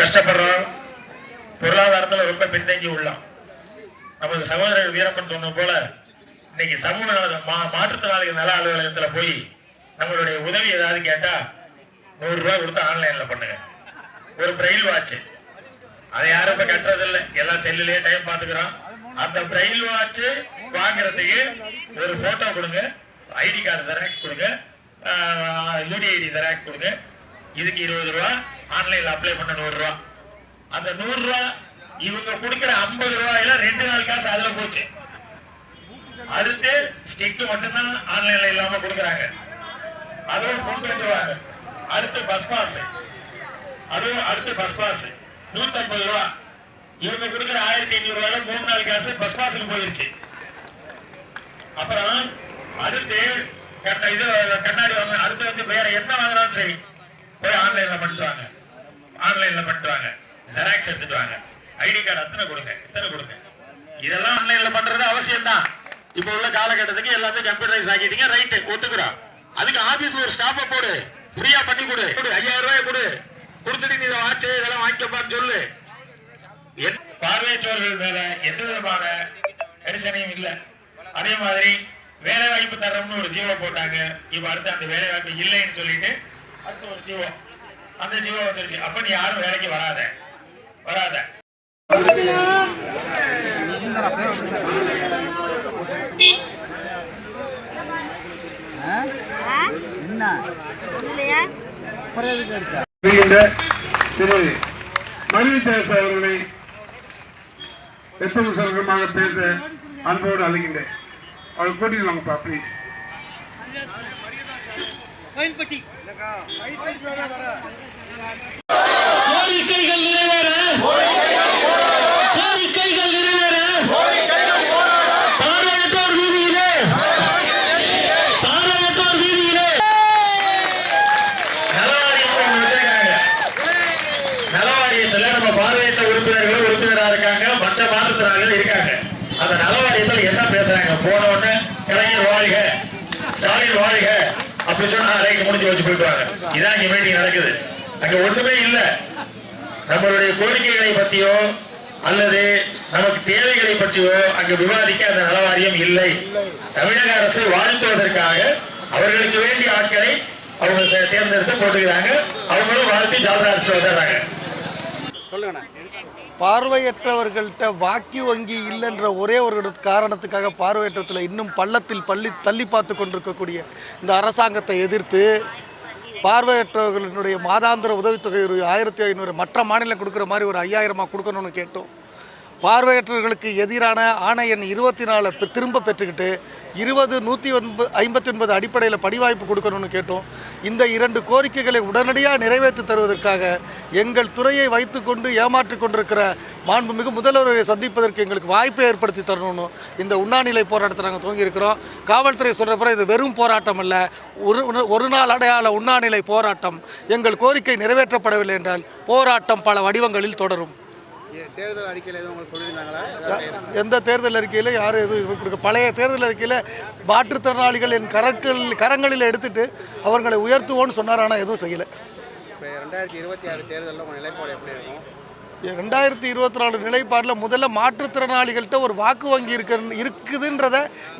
கஷ்டப்படுறோம். பொருளாதாரத்துல ரொம்ப பின்தங்கி உள்ளோம். நமது சகோதரர் வீரப்பன் சொன்ன போல இன்னைக்கு சமூக நல மாற்றுத்திறனாளிகள் நல அலுவலகத்துல போய் நம்மளுடைய உதவி ஏதாவது கேட்டா நூறு ரூபாய் கொடுத்து ஆன்லைன்ல பண்ணுங்க. ஒரு பிரெயில் வாட்ச் அதை யாரும் இப்ப கட்டுறது இல்லை எல்லாம் செல்லுலயே டைம் பாத்துக்கிறோம். அந்த பிரெயில் வாட்ச் வாங்குறதுக்கு ஒரு போட்டோ கொடுங்க. ஐடி கார்டு ஜெராக்ஸ் கொடுங்க. யூடிஐடி ஜெராக்ஸ் கொடுங்க. இதுக்கு இருபது ரூபா. ஆன்லைன்ல அப்ளை பண்ண நூறு ரூபா. அந்த நூறு ரூபா இவங்க கொடுக்கிற ஐம்பது ரூபாயில ரெண்டு நாள் காசு அதுல போச்சு. அடுத்து ஸ்டிக் மட்டும்தான் ஆன்லைன்ல இல்லாம கொடுக்குறாங்க. அதுவும் கொண்டு வந்துருவாங்க. அடுத்து பஸ் பாஸ் அதுவும் அடுத்து பஸ் பாஸ் நூத்தி ஐம்பது ரூபா. இவங்க கொடுக்குற ஆயிரத்தி ஐநூறு ரூபாயில மூணு நாள் காசு பஸ் பாஸுக்கு போயிருச்சு. அப்புறம் அடுத்து கண்ண இது கண்ணாடி வாங்க அடுத்து வந்து வேற என்ன வாங்கினாலும் சரி போய் ஆன்லைன்ல பண்ணிட்டு வாங்க. ஆன்லைன்ல பண்ணிட்டு வாங்க. ஜெராக்ஸ் எடுத்துட்டு வாங்க. ஐடி கார்டு அத்தனை கொடுங்க. இத்தனை கொடுங்க. இதெல்லாம் ஆன்லைன்ல பண்றது அவசியம் தான் இப்போ உள்ள காலகட்டத்துக்கு எல்லாத்தையும் கம்ப்யூட்டரைஸ் ஆக்கிட்டீங்க ரைட் ஒத்துக்கிறோம். அதுக்கு ஆபீஸ்ல ஒரு ஸ்டாஃப போடு. ஃப்ரீயா பண்ணி கொடு. கொடு ஐயாயிரம் ரூபாய் கொடு கொடுத்துட்டு நீ இதை வாட்ச் இதெல்லாம் வாங்கிக்கப்பான்னு சொல்லு. பார்வையற்றவர்கள் மேல எந்த விதமான கரிசனையும் இல்ல. அதே மாதிரி வேலை வாய்ப்பு தர்றோம்னு ஒரு ஜீவோ போட்டாங்க. இப்ப அடுத்து அந்த வேலை வாய்ப்பு இல்லைன்னு சொல்லிட்டு அடுத்து ஒரு ஜீவோ அந்த ஜீவோ வந்துருச்சு. அப்ப நீ யாரும் வேலைக்கு வராத. வராத. திரு மருவிதாஸ் அவர்களை எப்போது சர்க்கமாக பேச அன்போடு அழைக்கின்றேன். அவர் கூட்டிட்டு வாங்கப்பா ப்ளீஸ் கோரிக்கைகள் நிறைவேற. கோரிக்கைகள் நிறைவேற. வீதியிலே. வீதியிலே. நம்ம பார்வையற்ற உறுப்பினர்கள் உறுப்பினரா இருக்காங்க. மற்ற மாற்றுத்திறனாளிகள் இருக்காங்க. அந்த நலவாரியத்தில் என்ன பேசுறாங்க? போன உடனே கலைஞர் வாழ்க ஸ்டாலின் வாழ்க அப்படி சொன்னா அறைக்கு முடிஞ்சு வச்சு போயிடுவாங்க. இதான் இங்க மீட்டிங் நடக்குது. அங்க ஒண்ணுமே இல்ல. நம்மளுடைய கோரிக்கைகளை பத்தியோ அல்லது நமக்கு தேவைகளை பற்றியோ அங்கு விவாதிக்க அந்த நலவாரியம் இல்லை. தமிழக அரசு வாழ்த்துவதற்காக அவர்களுக்கு வேண்டிய ஆட்களை அவங்க தேர்ந்தெடுத்து போட்டுக்கிறாங்க. அவங்களும் வாழ்த்தி ஜாதக அரசு வந்துடுறாங்க பார்வையற்றவர்கள்ட்ட வாக்கி வங்கி இல்லைன்ற ஒரே ஒரு காரணத்துக்காக பார்வையற்றத்தில் இன்னும் பள்ளத்தில் பள்ளி தள்ளி பார்த்து கொண்டிருக்கக்கூடிய இந்த அரசாங்கத்தை எதிர்த்து பார்வையற்றவர்களுடைய மாதாந்திர உதவித்தொகை ஒரு ஆயிரத்தி ஐநூறு மற்ற மாநிலம் கொடுக்குற மாதிரி ஒரு ஐயாயிரமாக கொடுக்கணும்னு கேட்டோம். பார்வையற்றவர்களுக்கு எதிரான ஆணையன் இருபத்தி நாலு திரும்ப பெற்றுக்கிட்டு இருபது நூற்றி ஒன்பது ஐம்பத்தி ஒன்பது அடிப்படையில் படிவாய்ப்பு கொடுக்கணும்னு கேட்டோம். இந்த இரண்டு கோரிக்கைகளை உடனடியாக நிறைவேற்றி தருவதற்காக எங்கள் துறையை வைத்துக்கொண்டு ஏமாற்றி கொண்டிருக்கிற மாண்புமிகு முதல்வரை சந்திப்பதற்கு எங்களுக்கு வாய்ப்பை ஏற்படுத்தி தரணும்னு இந்த உண்ணாநிலை போராட்டத்தை நாங்கள் துவங்கியிருக்கிறோம். காவல்துறை சொல்கிற பிறகு இது வெறும் போராட்டம் அல்ல. ஒரு ஒரு நாள் அடையாள உண்ணாநிலை போராட்டம். எங்கள் கோரிக்கை நிறைவேற்றப்படவில்லை என்றால் போராட்டம் பல வடிவங்களில் தொடரும். தேர்தல் அறிக்கையில் எதுவும் உங்களுக்கு சொல்லியிருந்தாங்களா? எந்த தேர்தல் அறிக்கையில் யாரும் எதுவும் கொடுக்க பழைய தேர்தல் அறிக்கையில் மாற்றுத்திறனாளிகள் என் கரங்கள் கரங்களில் எடுத்துட்டு அவர்களை உயர்த்துவோன்னு சொன்னார் ஆனால் எதுவும் செய்யலை. இப்போ ரெண்டாயிரத்தி இருபத்தி ஆறு தேர்தலில் உங்கள் நிலைப்பாடு எப்படி இருக்கும்? ரெண்டாயிரத்தி இருபத்தி நாலு நிலைப்பாடில் முதல்ல மாற்றுத்திறனாளிகள்கிட்ட ஒரு வாக்கு வங்கி இருக்க இருக்குதுன்றத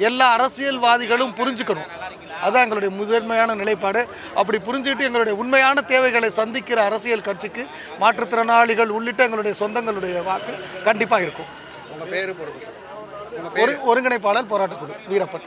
எல்லா அரசியல்வாதிகளும் புரிஞ்சுக்கணும். அதான் எங்களுடைய முதன்மையான நிலைப்பாடு. அப்படி புரிஞ்சுக்கிட்டு எங்களுடைய உண்மையான தேவைகளை சந்திக்கிற அரசியல் கட்சிக்கு மாற்றுத்திறனாளிகள் உள்ளிட்ட எங்களுடைய சொந்தங்களுடைய வாக்கு கண்டிப்பாக இருக்கும். ஒரு ஒருங்கிணைப்பாளர் போராட்டக்குழு வீரப்பன்.